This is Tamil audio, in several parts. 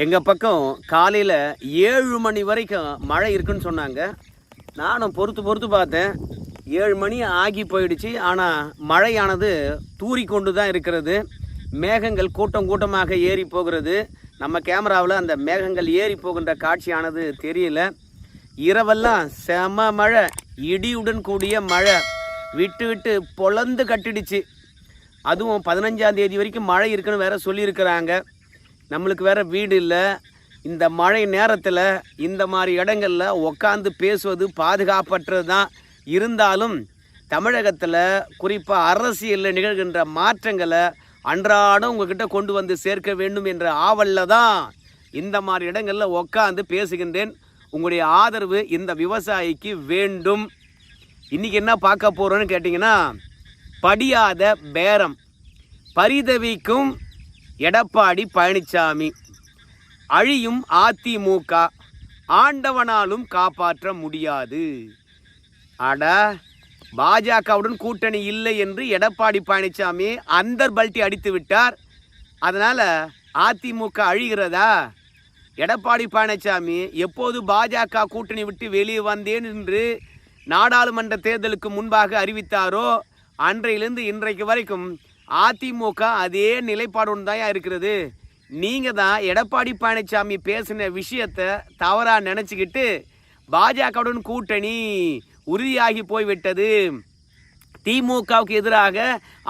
எங்கள் பக்கம் காலையில் ஏழு மணி வரைக்கும் மழை இருக்குன்னு சொன்னாங்க. நானும் பொறுத்து பொறுத்து பார்த்தேன். ஏழு மணி ஆகி போயிடுச்சு. ஆனால் மழையானது தூரி கொண்டு தான் இருக்கிறது. மேகங்கள் கூட்டம் கூட்டமாக ஏறி போகிறது. நம்ம கேமராவில் அந்த மேகங்கள் ஏறி போகின்ற காட்சியானது தெரியல. இரவெல்லாம் செம மழை. இடியுடன் கூடிய மழை. விட்டு விட்டு பொழந்து கட்டிடுச்சு. அதுவும் பதினஞ்சாம் தேதி வரைக்கும் மழை இருக்குன்னு வேற சொல்லியிருக்கிறாங்க. நம்மளுக்கு வேற வீடு இல்லை. இந்த மழை நேரத்தில் இந்த மாதிரி இடங்களில் உக்காந்து பேசுவது பாதுகாப்பற்றது தான் இருந்தாலும் தமிழகத்தில் குறிப்பாக அரசியலில் நிகழ்கின்ற மாற்றங்களை அன்றாடம் உங்ககிட்ட கொண்டு வந்து சேர்க்க வேண்டும் என்ற ஆவலில் தான் இந்த மாதிரி இடங்களில் உக்காந்து பேசுகின்றேன். உங்களுடைய ஆதரவு இந்த விவசாயிக்கு வேண்டும். இன்னைக்கு என்ன பார்க்க போகிறோன்னு கேட்டிங்கன்னா படியாத பேரம். பரிதவிக்கும் எடப்பாடி பழனிசாமி. அழியும் அதிமுக ஆண்டவனாலும் காப்பாற்ற முடியாது. அட பாஜகவுடன் கூட்டணி இல்லை என்று எடப்பாடி பழனிசாமி அந்தர் பல்ட்டி அடித்து விட்டார். அதனால் அதிமுக அழிகிறதா? எடப்பாடி பழனிசாமி எப்போது பாஜக கூட்டணி விட்டு வெளியே வந்தேன் என்று நாடாளுமன்ற தேர்தலுக்கு முன்பாக அறிவித்தாரோ? அன்றையிலிருந்து இன்றைக்கு வரைக்கும் அதிமுக அதே நிலைப்பாடுடன் தான் இருக்கிறது. நீங்கள் தான் எடப்பாடி பழனிசாமி பேசின விஷயத்தை தவறாக நினச்சிக்கிட்டு பாஜகவுடன் கூட்டணி உறுதியாகி போய்விட்டது. திமுகவுக்கு எதிராக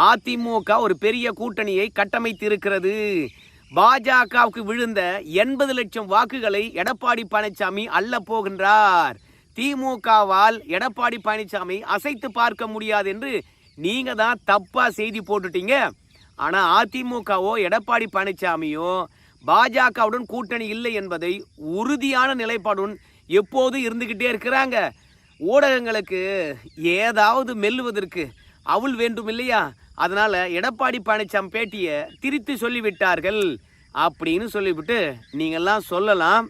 அதிமுக ஒரு பெரிய கூட்டணியை கட்டமைத்து இருக்கிறது பாஜகவுக்கு விழுந்த எண்பது லட்சம் வாக்குகளை எடப்பாடி பழனிசாமி அள்ள போகின்றார். திமுகவால் எடப்பாடி பழனிசாமி அசைத்து பார்க்க முடியாது என்று நீங்கள் தான் தப்பாக செய்தி போட்டுட்டீங்க. ஆனால் அதிமுகவோ எடப்பாடி பழனிசாமியோ பாஜகவுடன் கூட்டணி இல்லை என்பதை உறுதியான நிலைப்பாடுடன் எப்போது இருந்துக்கிட்டே இருக்கிறாங்க. ஊடகங்களுக்கு ஏதாவது மெல்லுவதற்கு அவள் வேண்டும் இல்லையா அதனால் எடப்பாடி பழனிசாமி பேட்டியை திரித்து சொல்லிவிட்டார்கள் அப்படின்னு சொல்லிவிட்டு நீங்கள்லாம் சொல்லலாம்.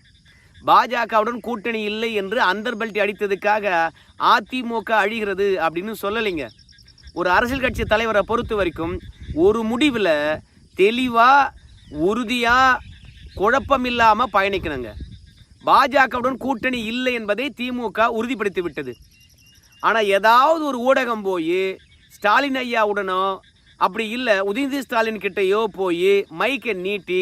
பாஜகவுடன் கூட்டணி இல்லை என்று அந்தர்பல்ட்டி அடித்ததுக்காக அதிமுக அழிகிறது அப்படின்னு சொல்லலைங்க. ஒரு அரசியல் கட்சி தலைவரை பொறுத்த வரைக்கும் ஒரு முடிவில் தெளிவாக உறுதியாக குழப்பம் இல்லாமல் பயணிக்கணுங்க. பாஜகவுடன் கூட்டணி இல்லை என்பதை திமுக உறுதிப்படுத்தி விட்டது. ஆனால் ஏதாவது ஒரு ஊடகம் போய் ஸ்டாலின் ஐயாவுடனோ அப்படி இல்லை உதயநிதி ஸ்டாலின் கிட்டேயோ போய் மைக்கை நீட்டி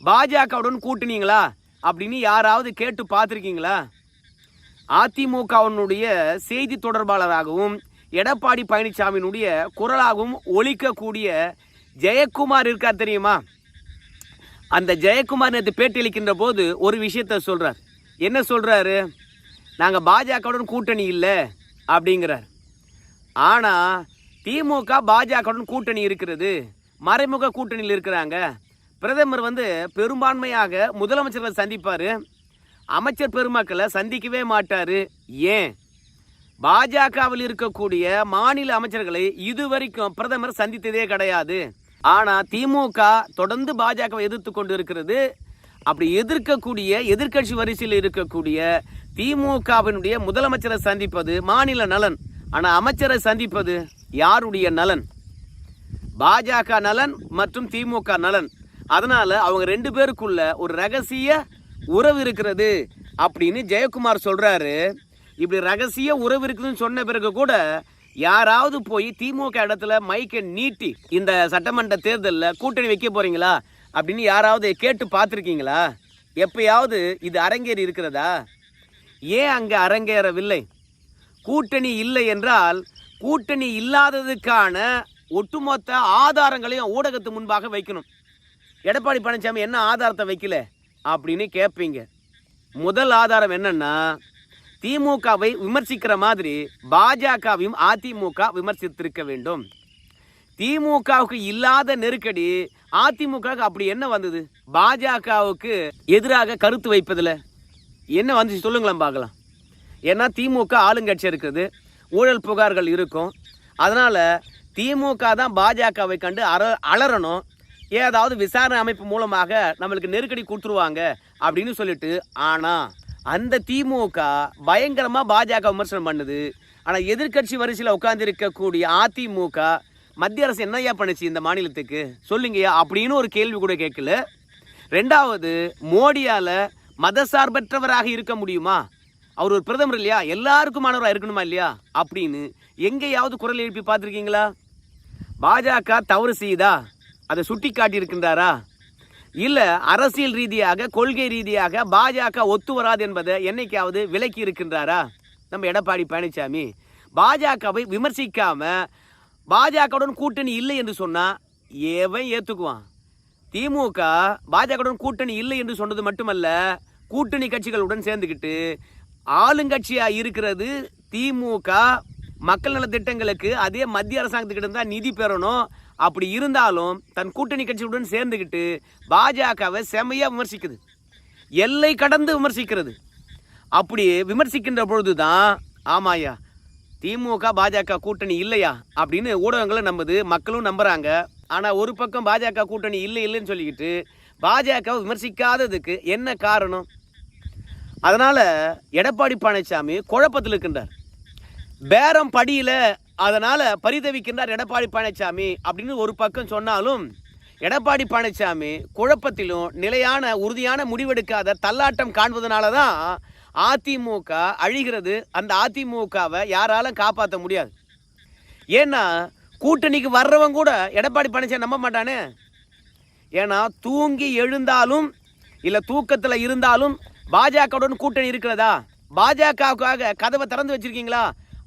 பாஜகவுடன் கூட்டணிங்களா? அப்படின்னு யாராவது கேட்டு பார்த்துருக்கீங்களா? அதிமுகவினுடைய செய்தி தொடர்பாளராகவும் எடப்பாடி பழனிசாமியினுடைய குரலாகவும் ஒழிக்கக்கூடிய ஜெயக்குமார் இருக்கார் தெரியுமா? அந்த ஜெயக்குமார் நேற்று பேட்டியளிக்கின்ற போது ஒரு விஷயத்த சொல்கிறார் என்ன சொல்கிறாரு நாங்கள் பாஜகவுடன் கூட்டணி இல்லை அப்படிங்கிறார். ஆனால் திமுக பாஜகவுடன் கூட்டணி இருக்கிறது. மறைமுக கூட்டணியில் இருக்கிறாங்க. பிரதமர் வந்து பெரும்பான்மையாக முதலமைச்சர்களை சந்திப்பார். அமைச்சர் பெருமக்களை சந்திக்கவே மாட்டார். ஏன்? பாஜகவில் இருக்கக்கூடிய மாநில அமைச்சர்களை இதுவரைக்கும் பிரதமர் சந்தித்ததே கிடையாது. ஆனா திமுக தொடர்ந்து பாஜகவை எதிர்த்து கொண்டு இருக்கிறது அப்படி எதிர்க்கக்கூடிய எதிர்க்கட்சி வரிசையில் இருக்கக்கூடிய திமுகவினுடைய முதலமைச்சரை சந்திப்பது மாநில நலன். ஆனா அமைச்சரை சந்திப்பது யாருடைய நலன்? பாஜக நலன் மற்றும் திமுக நலன். அதனால அவங்க ரெண்டு பேருக்குள்ள ஒரு ரகசிய உறவு இருக்கிறது அப்படின்னு ஜெயக்குமார் சொல்றாரு. இப்படி ரகசிய உறவு இருக்குதுன்னு சொன்ன பிறகு கூட யாராவது போய் திமுக இடத்துல மைக்கை நீட்டி இந்த சட்டமன்ற தேர்தலில் கூட்டணி வைக்க போறீங்களா அப்படின்னு யாராவது கேட்டு பார்த்துருக்கீங்களா? எப்பயாவது இது அரங்கேறி இருக்கிறதா? ஏன் அங்கே அரங்கேறவில்லை? கூட்டணி இல்லை என்றால் கூட்டணி இல்லாததுக்கான ஒட்டுமொத்த ஆதாரங்களையும் ஊடகத்து முன்பாக வைக்கணும். எடப்பாடி பழனிசாமி என்ன ஆதாரத்தை வைக்கல? அப்படின்னு கேட்பீங்க முதல் ஆதாரம் என்னன்னா திமுகவை விமர்சிக்கிற மாதிரி பாஜகவையும் அதிமுக விமர்சித்திருக்க வேண்டும். திமுகவுக்கு இல்லாத நெருக்கடி அதிமுகவுக்கு அப்படி என்ன வந்தது? பாஜகவுக்கு எதிராக கருத்து வைப்பதில் என்ன வந்துச்சு சொல்லுங்களேன் பார்க்கலாம். ஏன்னா திமுக ஆளுங்கட்சி இருக்குது ஊழல் புகார்கள் இருக்கும். அதனால் திமுக தான் பாஜகவை கண்டு அற அலறணும். ஏதாவது விசாரணை அமைப்பு மூலமாக நம்மளுக்கு நெருக்கடி கொடுத்துருவாங்க அப்படின்னு சொல்லிட்டு ஆனால் அந்த திமுக பயங்கரமாக பாஜக விமர்சனம் பண்ணுது. ஆனால் எதிர்க்கட்சி வரிசையில் உட்காந்துருக்கக்கூடிய அதிமுக மத்திய அரசு என்னையா பண்ணுச்சு இந்த மாநிலத்துக்கு? சொல்லுங்கய்யா அப்படின்னு ஒரு கேள்வி கூட கேட்கல. ரெண்டாவது மோடியால் மதசார்பற்றவராக இருக்க முடியுமா? அவர் ஒரு பிரதமர் இல்லையா? எல்லாருக்குமானவராக இருக்கணுமா இல்லையா? அப்படின்னு எங்கேயாவது குரல் எழுப்பி பார்த்துருக்கீங்களா? பாஜக தவறு செய்யுதா? அதை சுட்டி காட்டியிருக்கின்றாரா இல்லை அரசியல் ரீதியாக கொள்கை ரீதியாக பாஜக ஒத்து வராது என்பதை என்னைக்காவது விலக்கி இருக்கின்றாரா? நம்ம எடப்பாடி பழனிசாமி பாஜகவை விமர்சிக்காம பாஜகவுடன் கூட்டணி இல்லை என்று சொன்னால் எவன் ஏற்றுக்குவான் திமுக பாஜகவுடன் கூட்டணி இல்லை என்று சொன்னது மட்டுமல்ல கூட்டணி கட்சிகளுடன் சேர்ந்துக்கிட்டு ஆளுங்கட்சியாக இருக்கிறது திமுக. மக்கள் நல திட்டங்களுக்கு அதே மத்திய அரசாங்கத்துக்கிட்ட இருந்தால் நிதி பெறணும். அப்படி இருந்தாலும் தன் கூட்டணி கட்சிகளுடன் சேர்ந்துக்கிட்டு பாஜகவை செமையாக விமர்சிக்குது. எல்லை கடந்து விமர்சிக்கிறது. அப்படி விமர்சிக்கின்ற பொழுது தான் ஆமாயா திமுக பாஜக கூட்டணி இல்லையா? அப்படின்னு ஊடகங்களை நம்புது மக்களும் நம்புகிறாங்க ஆனால் ஒரு பக்கம் பாஜக கூட்டணி இல்லை இல்லைன்னு சொல்லிக்கிட்டு பாஜகவை விமர்சிக்காததுக்கு என்ன காரணம்? அதனால் எடப்பாடி பழனிசாமி குழப்பத்தில் இருக்கின்றார். பேரம் படியில் அதனால பரிதவிக்கின்றார் எடப்பாடி பழனிசாமி அப்படின்னு ஒரு பக்கம் சொன்னாலும் எடப்பாடி பழனிசாமி குழப்பத்திலும் நிலையான உறுதியான முடிவெடுக்காத தள்ளாட்டம் காண்பதனால தான் அதிமுக அழிகிறது. அந்த அதிமுகவை யாராலும் காப்பாற்ற முடியாது. ஏன்னா கூட்டணிக்கு வர்றவன் கூட எடப்பாடி பழனிசாமி நம்ப மாட்டானே. ஏன்னா தூங்கி எழுந்தாலும் இல்லை தூக்கத்தில் இருந்தாலும் பாஜகவுடன் கூட்டணி இருக்கிறதா? பாஜகவுக்காக கதவை திறந்து வச்சிருக்கீங்களா?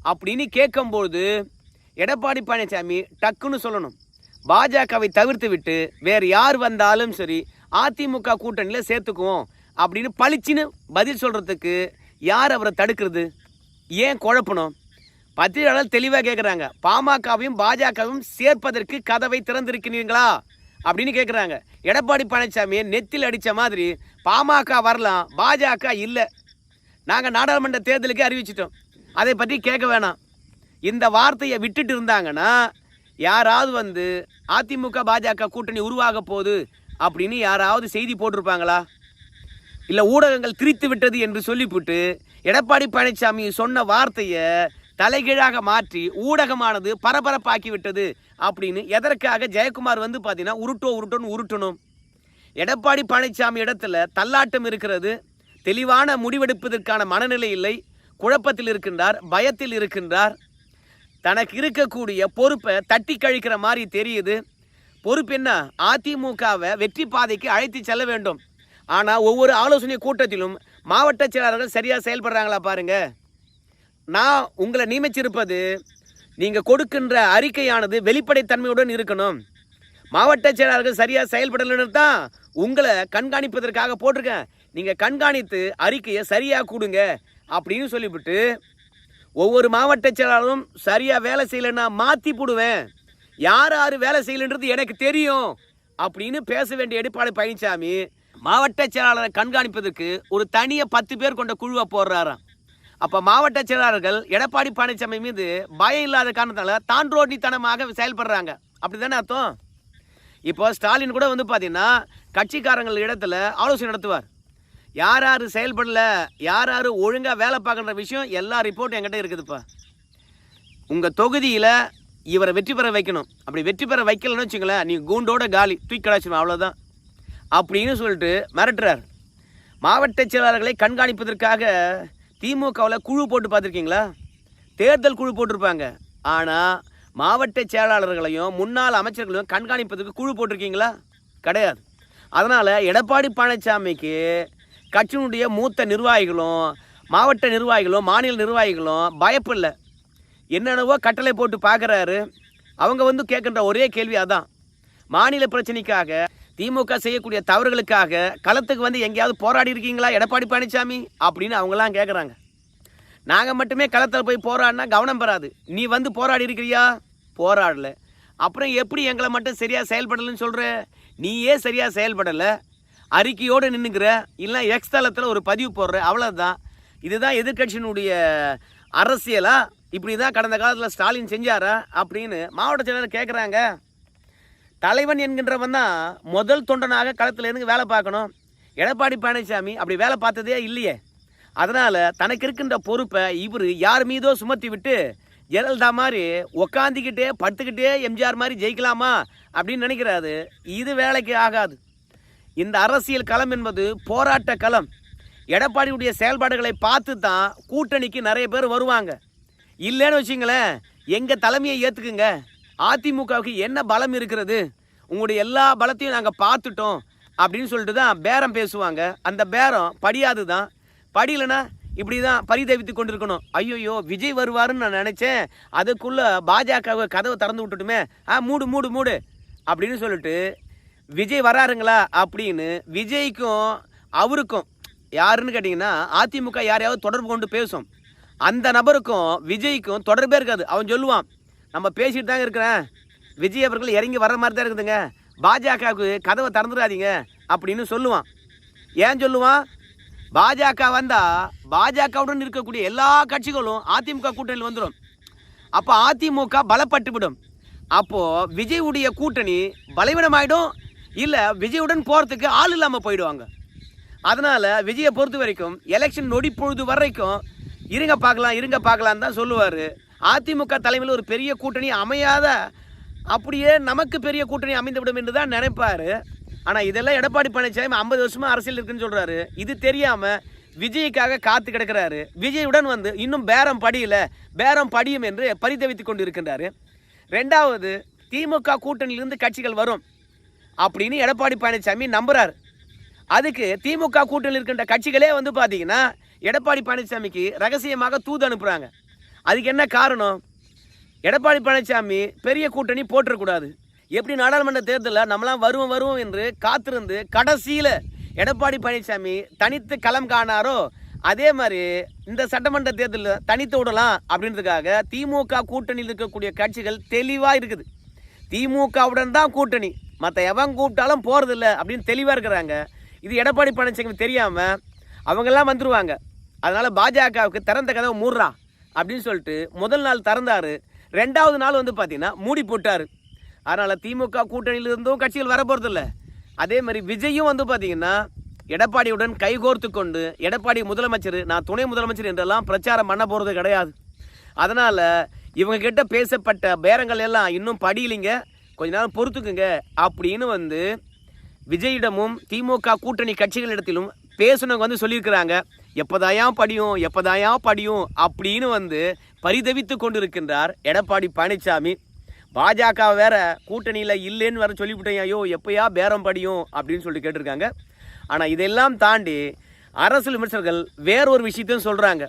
அப்படின்னு கேட்கும்போது எடப்பாடி பழனிசாமி டக்குன்னு சொல்லணும். பாஜகவை தவிர்த்து விட்டு வேறு யார் வந்தாலும் சரி அதிமுக கூட்டணியில் சேர்த்துக்குவோம் அப்படின்னு பளிச்சுன்னு பதில் சொல்கிறதுக்கு யார் அவரை தடுக்கிறது? ஏன் குழப்பணும்? பத்திரிகையாளர் தெளிவாக கேட்குறாங்க பாமகவையும் பாஜகவும் சேர்ப்பதற்கு கதவை திறந்திருக்கிறீங்களா அப்படின்னு கேட்குறாங்க எடப்பாடி பழனிசாமியை நெத்தில் அடித்த மாதிரி பாமக வரலாம் பாஜக இல்லை. நாங்கள் நாடாளுமன்ற தேர்தலுக்கு அறிவிச்சிட்டோம். அதை பற்றி கேட்க வேணாம். இந்த வார்த்தையை விட்டுட்டு இருந்தாங்கன்னா யாராவது வந்து அதிமுக பாஜக கூட்டணி உருவாக போகுது அப்படின்னு யாராவது செய்தி போட்டிருப்பாங்களா? இல்லை ஊடகங்கள் திரித்து விட்டது என்று சொல்லிவிட்டு எடப்பாடி பழனிசாமி சொன்ன வார்த்தையை தலைகீழாக மாற்றி ஊடகமானது பரபரப்பாக்கி விட்டது அப்படின்னு எதற்காக ஜெயக்குமார் வந்து பார்த்தீங்கன்னா உருட்டோ உருட்டோன்னு உருட்டணும். எடப்பாடி பழனிசாமி இடத்துல தள்ளாட்டம் இருக்கிறது தெளிவான முடிவெடுப்பதற்கான மனநிலை இல்லை குழப்பத்தில் இருக்கின்றார் பயத்தில் இருக்கின்றார். தனக்கு இருக்கக்கூடிய பொறுப்பை தட்டி கழிக்கிற மாதிரி தெரியுது. பொறுப்பு என்ன? அதிமுகவை வெற்றி பாதைக்கு அழைத்து செல்ல வேண்டும். ஆனால் ஒவ்வொரு ஆலோசனை கூட்டத்திலும் மாவட்ட செயலாளர்கள் சரியாக செயல்படுறாங்களா பாருங்க. நான் உங்களை நியமிச்சிருப்பது நீங்கள் கொடுக்கின்ற அறிக்கையானது வெளிப்படைத்தன்மையுடன் இருக்கணும். மாவட்ட செயலாளர்கள் சரியாக செயல்படலைன்னு தான் உங்களை கண்காணிப்பதற்காக போட்டிருக்கேன். நீங்கள் கண்காணித்து அறிக்கையை சரியாக கொடுங்க. அப்படின்னு சொல்லிவிட்டு ஒவ்வொரு மாவட்ட செயலாளரும் சரியாக வேலை செய்யலைன்னா மாற்றி போடுவேன். யார் யார் வேலை செய்யலைன்றது எனக்கு தெரியும் அப்படின்னு பேச வேண்டிய எடப்பாடி பழனிசாமி மாவட்ட செயலாளரை கண்காணிப்பதற்கு ஒரு தனியாக பத்து பேர் கொண்ட குழுவை போடுறாராம். அப்போ மாவட்ட செயலாளர்கள் எடப்பாடி பழனிசாமி மீது பயம் இல்லாத காரணத்தால் தாண்டோட்டித்தனமாக செயல்படுறாங்க. அப்படி தானே அர்த்தம்? இப்போ ஸ்டாலின் கூட வந்து பார்த்தீங்கன்னா கட்சிக்காரங்கள் இடத்துல ஆலோசனை நடத்துவார். யார் யார் செயல்படல யார் யார் ஒழுங்காக வேலை பார்க்குற விஷயம் எல்லா ரிப்போர்ட்டும் என்கிட்ட இருக்குதுப்பா. உங்கள் தொகுதியில் இவரை வெற்றி பெற வைக்கணும். அப்படி வெற்றி பெற வைக்கலன்னு வச்சுங்களேன் நீ கூண்டோட காலி தூக்கி கடாச்சிடும் அவ்வளோதான் அப்படின்னு சொல்லிட்டு மிரட்டுறார். மாவட்ட செயலாளர்களை கண்காணிப்பதற்காக திமுகவில் குழு போட்டு பார்த்துருக்கீங்களா? தேர்தல் குழு போட்டிருப்பாங்க. ஆனால் மாவட்ட செயலாளர்களையும் முன்னாள் அமைச்சர்களையும் கண்காணிப்பதற்கு குழு போட்டிருக்கீங்களா? கிடையாது. அதனால் எடப்பாடி பழனிசாமிக்கு கட்சியினுடைய மூத்த நிர்வாகிகளும் மாவட்ட நிர்வாகிகளும் மாநில நிர்வாகிகளும் பயப்பில்லை. என்னென்னவோ கட்டளை போட்டு பார்க்குறாரு அவங்க வந்து கேட்குற ஒரே கேள்வி அதான். மாநில பிரச்சனைக்காக திமுக செய்யக்கூடிய தவறுகளுக்காக களத்துக்கு வந்து எங்கேயாவது போராடி இருக்கீங்களா? எடப்பாடி பழனிசாமி அப்படின்னு அவங்களாம் கேட்குறாங்க நாங்கள் மட்டுமே களத்தில் போய் போராடினா கவனம் பெறாது. நீ வந்து போராடி இருக்கிறியா? போராடல. அப்புறம் எப்படி எங்களை மட்டும் சரியாக செயல்படலைன்னு சொல்கிற நீயே சரியாக செயல்படலை. அறிக்கையோடு நின்றுக்கிற இல்லை எக்ஸ் தளத்தில் ஒரு பதிவு போடுற அவ்வளோதான் இதுதான் எதிர்க்கட்சியினுடைய அரசியலா? இப்படி தான் கடந்த காலத்தில் ஸ்டாலின் செஞ்சாரா? அப்படின்னு மாவட்ட செயலர் கேட்குறாங்க தலைவன் என்கின்றவன் தான் முதல் தொண்டனாக களத்தில் இருந்து வேலை பார்க்கணும். எடப்பாடி பழனிசாமி அப்படி வேலை பார்த்ததே இல்லையே. அதனால் தனக்கு இருக்கின்ற பொறுப்பை இவர் யார் மீதோ சுமத்தி விட்டு ஜெயலலிதா மாதிரி உக்காந்துக்கிட்டே படுத்துக்கிட்டே எம்ஜிஆர் மாதிரி ஜெயிக்கலாமா அப்படின்னு நினைக்கிறாரு. இது வேலைக்கு ஆகாது. இந்த அரசியல் களம் என்பது போராட்ட களம். எடப்பாடியுடைய செயல்பாடுகளை பார்த்து தான் கூட்டணிக்கு நிறைய பேர் வருவாங்க. இல்லைன்னு வச்சுங்களேன் எங்கள் தலைமையை ஏற்றுக்குங்க அதிமுகவுக்கு என்ன பலம் இருக்கிறது? உங்களுடைய எல்லா பலத்தையும் நாங்கள் பார்த்துட்டோம் அப்படின்னு சொல்லிட்டு தான் பேரம் பேசுவாங்க. அந்த பேரம் படியாது தான். படியலைன்னா இப்படி தான் பரிதவித்து கொண்டிருக்கணும். ஐயோயோ விஜய் வருவாருன்னு நான் நினச்சேன். அதுக்குள்ளே பாஜகவை கதவை திறந்து விட்டுட்டுமே ஆ மூடு மூடு மூடு அப்படின்னு சொல்லிட்டு விஜய் வராருங்களா அப்படின்னு விஜய்க்கும் அவருக்கும் யாருன்னு கேட்டிங்கன்னா அதிமுக யாரையாவது தொடர்பு கொண்டு பேசும். அந்த நபருக்கும் விஜய்க்கும் தொடர்பே இருக்காது. அவன் சொல்லுவான் நம்ம பேசிட்டு தாங்க இருக்கிறேன். விஜய் அவர்கள் இறங்கி வர்ற மாதிரி தான் இருக்குதுங்க. பாஜகவுக்கு கதவை திறந்துடாதீங்க அப்படின்னு சொல்லுவான். ஏன் சொல்லுவான்? பாஜக வந்தால் பாஜகவுடன் இருக்கக்கூடிய எல்லா கட்சிகளும் அதிமுக கூட்டணியில் வந்துடும் அப்போ அதிமுக பலப்பட்டுவிடும். அப்போது விஜயுடைய கூட்டணி பலவீனமாயிடும் இல்லை விஜயுடன் போகிறதுக்கு ஆள் இல்லாமல் போயிடுவாங்க. அதனால் விஜயை பொறுத்த வரைக்கும் எலெக்ஷன் நொடி பொழுது வரைக்கும் இருங்க பார்க்கலாம் இருங்க பார்க்கலாம் தான் சொல்லுவார். அதிமுக தலைமையில் ஒரு பெரிய கூட்டணி அமையாத அப்படியே நமக்கு பெரிய கூட்டணி அமைந்துவிடும் என்று தான் நினைப்பார். ஆனால் இதெல்லாம் எடப்பாடி பழனிசாமி ஐம்பது வருஷமாக அரசியல் இருக்குன்னு சொல்கிறாரு இது தெரியாமல் விஜய்க்காக காத்து கிடக்கிறாரு. விஜயுடன் வந்து இன்னும் பேரம் படியல பேரம் படியும் என்று பரிதவித்துக் கொண்டு இருக்கின்றாரு ரெண்டாவது திமுக கூட்டணியிலிருந்து கட்சிகள் வரும். அப்படின்னு எடப்பாடி பழனிசாமி நம்புறாரு. அதுக்கு திமுக கூட்டணியில் இருக்கின்ற கட்சிகளே வந்து பார்த்தீங்கன்னா எடப்பாடி பழனிசாமிக்கு ரகசியமாக தூது அனுப்புகிறாங்க அதுக்கு என்ன காரணம்? எடப்பாடி பழனிசாமி பெரிய கூட்டணி போட்டுறக்கூடாது எப்படி நாடாளுமன்ற தேர்தலில் நம்மளாம் வருவோம் வருவோம் என்று காத்திருந்து கடைசியில் எடப்பாடி பழனிசாமி தனித்து களம் காணாரோ அதே மாதிரி இந்த சட்டமன்ற தேர்தலில் தனித்து விடலாம் அப்படின்றதுக்காக திமுக கூட்டணியில் இருக்கக்கூடிய கட்சிகள் தெளிவாக இருக்குது. திமுகவுடன் தான் கூட்டணி. மற்ற எவன் கூப்பிட்டாலும் போகிறதில்ல அப்படின்னு தெளிவாக இருக்கிறாங்க. இது எடப்பாடி பழனிசாமி தெரியாமல் அவங்கெல்லாம் வந்துடுவாங்க அதனால் பாஜகவுக்கு திறந்த கதவை மூடுறா அப்படின்னு சொல்லிட்டு முதல் நாள் திறந்தார். ரெண்டாவது நாள் வந்து பார்த்தீங்கன்னா மூடி போட்டார். அதனால் திமுக கூட்டணியிலிருந்தும் கட்சிகள் வர போகிறதில்ல அதே மாதிரி விஜயும் வந்து பார்த்தீங்கன்னா எடப்பாடியுடன் கைகோர்த்து கொண்டு எடப்பாடி முதலமைச்சர் நான் துணை முதலமைச்சர் என்றெல்லாம் பிரச்சாரம் பண்ண போகிறது கிடையாது. அதனால் இவங்கக்கிட்ட பேசப்பட்ட பேரங்கள் எல்லாம் இன்னும் படியிலிங்க. கொஞ்ச நேரம் பொறுத்துக்குங்க. அப்படின்னு வந்து விஜயிடமும் திமுக கூட்டணி கட்சிகளிடத்திலும் பேசுனவங்க வந்து சொல்லியிருக்கிறாங்க. எப்போதாயா படியும் எப்போதாயா படியும் அப்படின்னு வந்து பரிதவித்து கொண்டிருக்கின்றார் எடப்பாடி பழனிசாமி பாஜக வேற கூட்டணியில் இல்லைன்னு வேற சொல்லிவிட்டேன். ஐயோ எப்பயா பேரம் படியும் அப்படின்னு சொல்லிட்டு கேட்டிருக்காங்க. ஆனால் இதெல்லாம் தாண்டி அரசியல் விமர்சகர்கள் வேறொரு விஷயத்தையும் சொல்கிறாங்க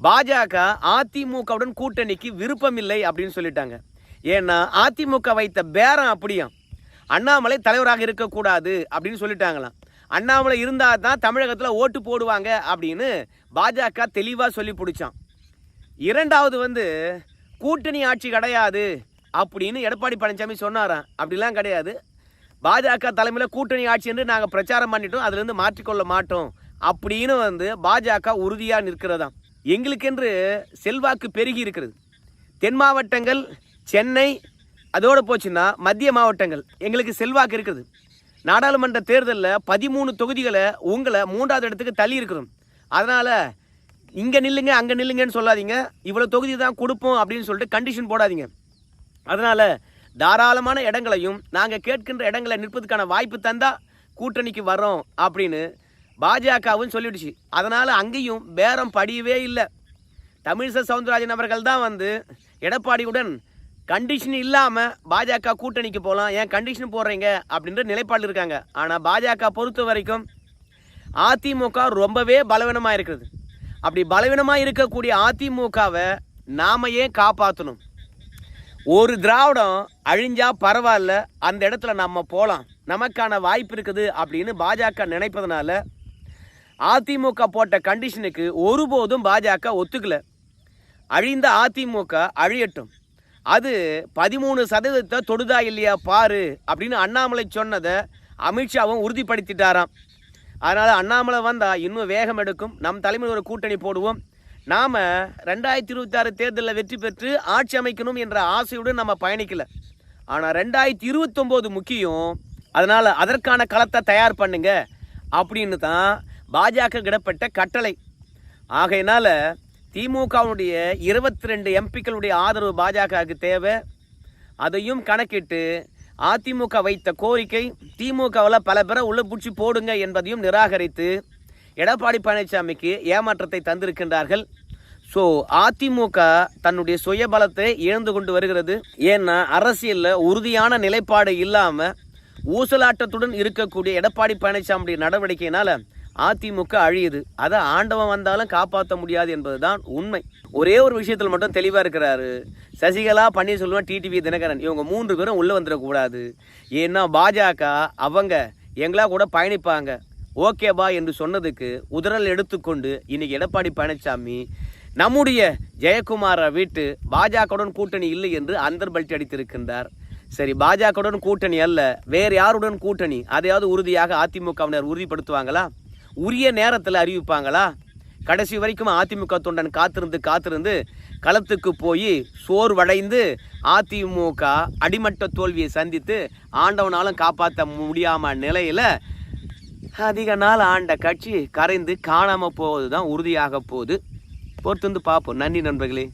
பாஜக அதிமுகவுடன் கூட்டணிக்கு விருப்பம் இல்லை அப்படின்னு சொல்லிட்டாங்க. ஏன்னா அதிமுக வைத்த பேரம் அப்படியும். அண்ணாமலை தலைவராக இருக்கக்கூடாது அப்படின்னு சொல்லிட்டாங்களாம். அண்ணாமலை இருந்தால் தான் தமிழகத்தில் ஓட்டு போடுவாங்க அப்படின்னு பாஜக தெளிவாக சொல்லி பிடிச்சான் இரண்டாவது வந்து கூட்டணி ஆட்சி கிடையாது அப்படின்னு எடப்பாடி பழனிசாமி சொன்னாராம். அப்படிலாம் கிடையாது. பாஜக தலைமையில் கூட்டணி ஆட்சி என்று நாங்கள் பிரச்சாரம் பண்ணிட்டோம். அதுலேருந்து மாற்றிக்கொள்ள மாட்டோம் அப்படின்னு வந்து பாஜக உறுதியாக நிற்கிறதாம். எங்களுக்கென்று செல்வாக்கு பெருகி இருக்கிறது. தென் மாவட்டங்கள் சென்னை அதோடு போச்சுன்னா மத்திய மாவட்டங்கள். எங்களுக்கு செல்வாக்கு இருக்குது. நாடாளுமன்ற தேர்தலில் பதிமூணு தொகுதிகளை உங்களை மூன்றாவது இடத்துக்கு தள்ளி இருக்கிறோம். அதனால் இங்கே நில்லுங்க அங்கே நில்லுங்கன்னு சொல்லாதீங்க. இவ்வளோ தொகுதி தான் கொடுப்போம் அப்படின்னு சொல்லிட்டு கண்டிஷன் போடாதீங்க. அதனால் தாராளமான இடங்களையும் நாங்கள் கேட்கின்ற இடங்களை நிற்பதுக்கான வாய்ப்பு தந்தால் கூட்டணிக்கு வரோம் அப்படின்னு பாஜகவும் சொல்லிடுச்சு. அதனால் அங்கேயும் பேரம் படியவே இல்லை. தமிழிசை சவுந்தரராஜன் அவர்கள் தான் வந்து எடப்பாடியுடன் கண்டிஷன் இல்லாமல் பாஜக கூட்டணிக்கு போகலாம் ஏன் கண்டிஷன் போடுறீங்க? அப்படின்ற நிலைப்பாடு இருக்காங்க. ஆனால் பாஜக பொறுத்த வரைக்கும் அதிமுக ரொம்பவே பலவீனமாக இருக்குது. அப்படி பலவீனமாக இருக்கக்கூடிய அதிமுகவை நாம ஏன் காப்பாற்றணும் ஒரு திராவிடம் அழிஞ்சா பரவாயில்ல. அந்த இடத்துல நம்ம போகலாம் நமக்கான வாய்ப்பு இருக்குது அப்படின்னு பாஜக நினைப்பதனால அதிமுக போட்ட கண்டிஷனுக்கு ஒருபோதும் பாஜக ஒத்துக்கலை. அழிந்த அதிமுக அழியட்டும். அது பதிமூணு சதவீதத்தை தொடுதா இல்லையா பாரு அப்படின்னு அண்ணாமலை சொன்னதை அமித்ஷாவும் உறுதிப்படுத்திட்டாராம். அதனால் அண்ணாமலை வந்தால் இன்னும் வேகம் எடுக்கும். நம் தலைமையில் ஒரு கூட்டணி போடுவோம். நாம் ரெண்டாயிரத்தி இருபத்தாறு தேர்தலில் வெற்றி பெற்று ஆட்சி அமைக்கணும் என்ற ஆசையுடன் நம்ம பயணிக்கல. ஆனால் ரெண்டாயிரத்தி இருபத்தொம்போது முக்கியம். அதனால் அதற்கான களத்தை தயார் பண்ணுங்க. அப்படின்னு தான் பாஜக கிடப்பட்ட கட்டளை. ஆகையினால திமுகவுடைய இருபத்தி ரெண்டு எம்பிக்களுடைய ஆதரவு பாஜகவுக்கு தேவை. அதையும் கணக்கிட்டு அதிமுக வைத்த கோரிக்கை திமுகவில் பல பேரை உள்ள பிடிச்சி போடுங்க என்பதையும் நிராகரித்து எடப்பாடி பழனிசாமிக்கு ஏமாற்றத்தை தந்திருக்கின்றார்கள். ஸோ அதிமுக தன்னுடைய சுயபலத்தை இழந்து கொண்டு வருகிறது. ஏன்னா அரசியலில் உறுதியான நிலைப்பாடு இல்லாமல் ஊசலாட்டத்துடன் இருக்கக்கூடிய எடப்பாடி பழனிசாமியுடைய நடவடிக்கையினால் அதிமுக அழியுது. அதை ஆண்டவன் வந்தாலும் காப்பாற்ற முடியாது என்பது தான் உண்மை. ஒரே ஒரு விஷயத்தில் மட்டும் தெளிவாக இருக்கிறாரு. சசிகலா பன்னீர்செல்வம் டிடிவி தினகரன் இவங்க மூன்று பேரும் உள்ளே வந்துடக்கூடாது. ஏன்னா பாஜக அவங்க எங்களா கூட பயணிப்பாங்க. ஓகேபா என்று சொன்னதுக்கு உதறல் எடுத்துக்கொண்டு இன்னைக்கு எடப்பாடி பழனிசாமி நம்முடைய ஜெயக்குமாரை வீட்டு பாஜகவுடன் கூட்டணி இல்லை என்று அந்தர்பல்ட்டி அடித்திருக்கின்றார். சரி பாஜகவுடன் கூட்டணி அல்ல வேறு யாருடன் கூட்டணி? அதையாவது உறுதியாக அதிமுகவினர் உறுதிப்படுத்துவாங்களா? உரிய நேரத்தில் அறிவிப்பாங்களா? கடைசி வரைக்கும் அதிமுக தொண்டன் காத்திருந்து காத்திருந்து களத்துக்கு போய் சோர்வடைந்து அதிமுக அடிமட்ட தோல்வியை சந்தித்து ஆண்டவனாலும் காப்பாற்ற முடியாம நிலையில் அதிக நாள் ஆண்ட கட்சி கரைந்து காணாமல் போவது தான் உறுதியாக போகுது. பொறுத்து வந்து பார்ப்போம். நன்றி நண்பர்களே.